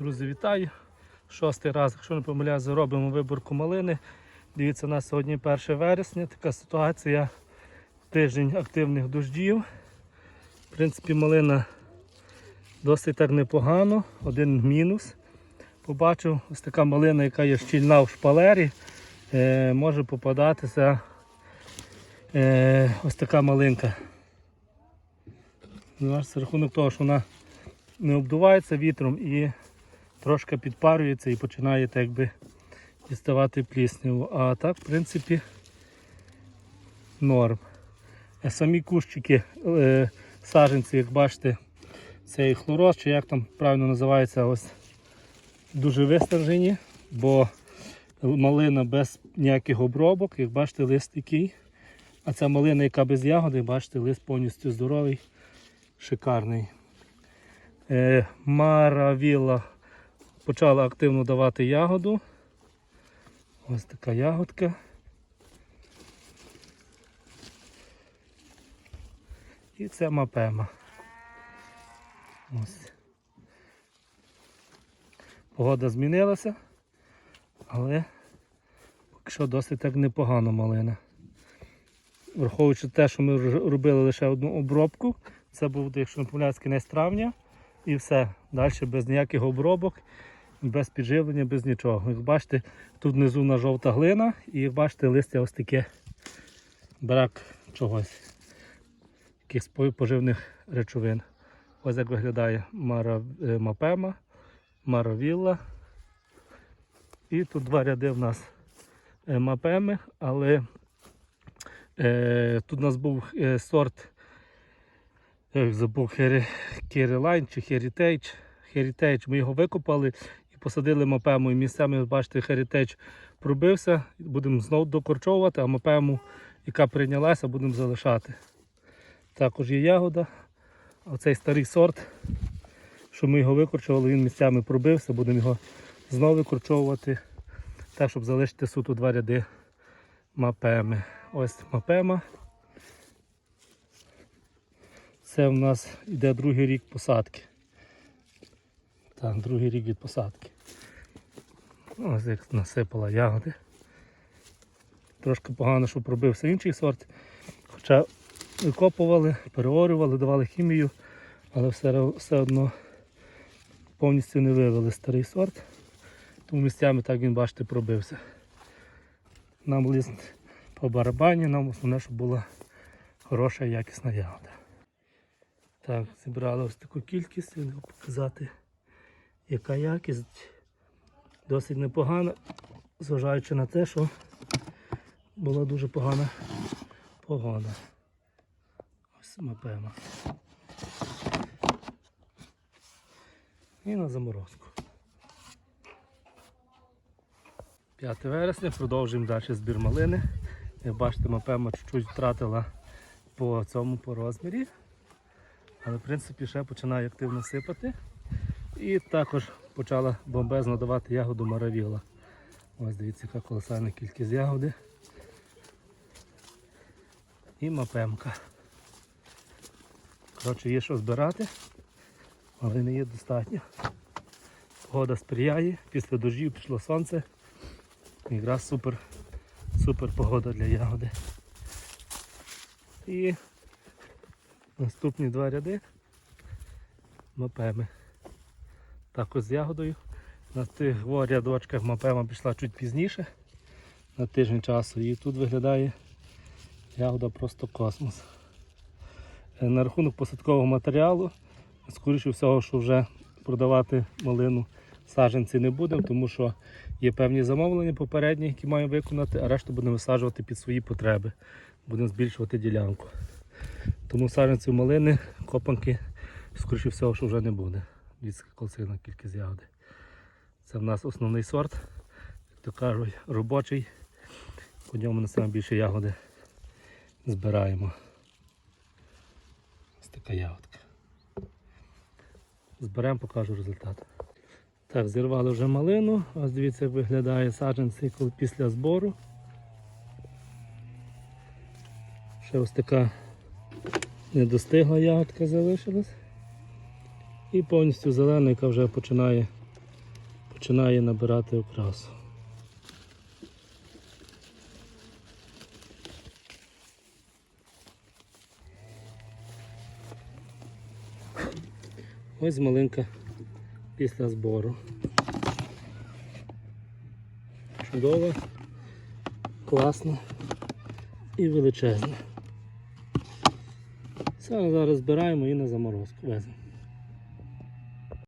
Друзі, вітаю! Шостий раз, якщо не помиляюся, робимо виборку малини. Дивіться, у нас сьогодні 1 вересня, така ситуація. Тиждень активних дощів. В принципі, малина досить так непогано, один мінус. Побачив, ось така малина, яка є щільна в шпалері, е, може попадатися е, ось така малинка. Ну, Це рахунок того, що вона не обдувається вітром і трошки підпарюється і починає так би діставати плісняву. А так, в принципі, норм. Самі кущики, е, саженці, як бачите, цей хлороз, чи як там правильно називається, ось дуже вистражені, бо малина без ніяких обробок, як бачите, лист який. А ця малина, яка без ягоди, бачите, лист повністю здоровий, шикарний. Е, Маравіла почала активно давати ягоду. Ось така ягодка. І це мапема. Ось. Погода змінилася, але поки що досить так непогано малина. Враховуючи те, що ми робили лише одну обробку, це був, якщо не помиляюсь, кінець травня і все. Далі без ніяких обробок, без підживлення, без нічого. Як бачите, тут внизу на жовта глина і як бачите, листя ось таке брак чогось, якихось поживних речовин. Ось як виглядає е, мапема, маравілла. І тут два ряди в нас е, мапеми, але е, тут у нас був е, сорт забув Хері- Кірилайн чи Heritage. Heritage. Ми його викопали посадили мапему. І місцями, бачите, Heritage пробився. Будемо знову докорчовувати, а мапему, яка прийнялася, будемо залишати. Також є ягода. Оцей старий сорт, що ми його викорчували, він місцями пробився, будемо його знову викорчовувати. Так, щоб залишити суто два ряди мапеми. Ось мапема. Це в нас йде другий рік посадки. Так, другий рік від посадки. Ось як насипала ягоди. Трошки погано, що пробився інший сорт. Хоча викопували, переорювали, давали хімію, але все, все одно повністю не вивели старий сорт. Тому місцями так він, бачите, пробився. Нам лист по барабані, нам основне, щоб була хороша якісна ягода. Так, зібрали ось таку кількість, я показати, яка якість. Досить непогана, зважаючи на те, що була дуже погана погода. Ось мапема. І на заморозку. 5 вересня, продовжуємо далі збір малини. Як бачите, мапема чуть-чуть втратила по цьому по розмірі. Але в принципі ще починає активно сипати. І також почала бомбезно давати ягоду маравіла. Ось дивіться, яка колосальна кількість ягоди. І мапемка. Коротше, є що збирати, але не є достатньо. Погода сприяє, після дождів пішло сонце. Якраз супер, супер погода для ягоди. І Наступні два ряди мапеми. Також з ягодою. На тих рядочках мапема пішла чуть пізніше, на тиждень часу. І тут виглядає ягода просто космос. Е, На рахунок посадкового матеріалу, скоріше всього, що вже продавати малину саджанці не будемо, тому що є певні замовлення попередні, які маємо виконати, а решту будемо висаджувати під свої потреби. Будемо збільшувати ділянку. Тому саджанців малини, копанки, скоріше всього, що вже не буде. Дивіться, колосильна кількість ягоди. Це в нас основний сорт, як то кажуть, робочий. По ньому на найбільше ягоди збираємо. Ось така ягодка. Зберемо, покажу результат. Так, зірвали вже малину. Ось дивіться, як виглядає саджанці після збору. Ще ось така не достигла ягодка залишилась. І повністю зелена, яка вже починає починає набирати окрасу. Ось малинка після збору. Чудова, класна і величезна. Все, зараз збираємо і на заморозку веземо.